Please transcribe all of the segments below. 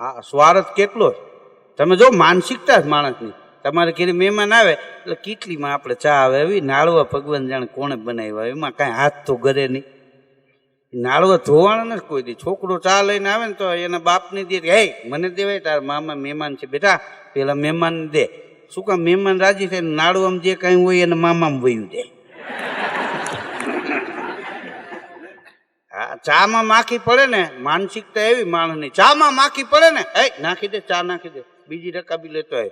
હા સ્વાર્થ કેટલો. તમે જો માનસિકતા જ માણસની તમારે ઘેરી મહેમાન આવે, એટલે કીટલીમાં આપણે ચા આવે, એવી નાળવા ભગવાન જાણે કોણે બનાવ્યા, એમાં કાંઈ હાથ તો ઘરે નહીં. નાળવા ધોવાના નથી કોઈ દી. છોકરો ચા લઈને આવે ને તો એના બાપને દે હે, મને દેવાય તારા મામા મહેમાન છે, બેટા, પેલા મહેમાન દે. શું કામ મહેમાન રાજી થાય નાળવામાં જે કાંઈ હોય એને મામામાં વયું દે. ચામાં માખી પડે ને, માનસિકતા એવી માણસની. ચામાં માખી પડે ને, એ, નાખી દે, ચા નાખી દે. બીજી રકાબી લેતો હોય.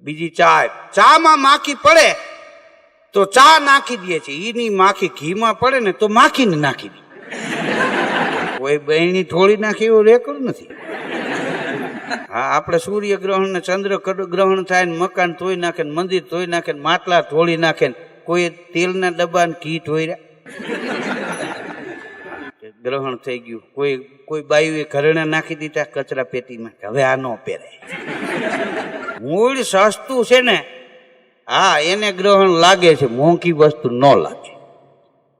બીજી ચા. ચામાં માખી પડે, તો ચા નાખી દે છે. એની માખી ઘીમાં પડે ને, તો માખીને નાખી દે. કોઈ બહેણી થોડી નાખી એવું રેકોર્ડ નથી. હા, આપણે સૂર્યગ્રહણ ને ચંદ્ર ગ્રહણ થાય ને, મકાન ધોઈ નાખે ને, મંદિર ધોઈ નાખે ને, માટલા ધોળી નાખે ને, કોઈ તેલના ડબ્બા ને ઘી ધોઈ ગ્રહણ થઈ ગયું. કોઈ કોઈ બાયુએ ઘરેણા નાખી દીધા કચરા પેટીમાં હવે આ ન પહેરાય મૂળ સસ્તું છે ને, હા, એને ગ્રહણ લાગે છે. મોંઘી વસ્તુ ન લાગે.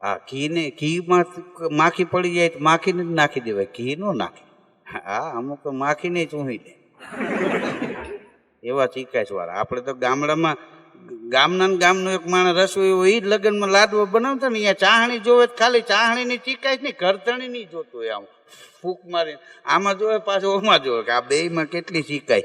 હા ઘીને, ઘીમાં માખી પડી જાય તો માખીને જ નાખી દેવાય. ઘી ન નાખે. હા, અમુક માખીને ચૂહી દે એવા ચીકાશ વાળા આપણે તો ગામડામાં ગામના ગામનો એક માણસ રસોઈ હોય એ જ લગ્નમાં લાડવો બનાવતા ને અહીંયા ચાહણી જોવે ખાલી ચાહણીની ચીકાય નહીં કરતણી નહીં જોતો હોય આમ. ફૂક મારી આમાં જોવે પાછું ઓમાં જોવે કે આ બેયમાં કેટલી ચીકાય.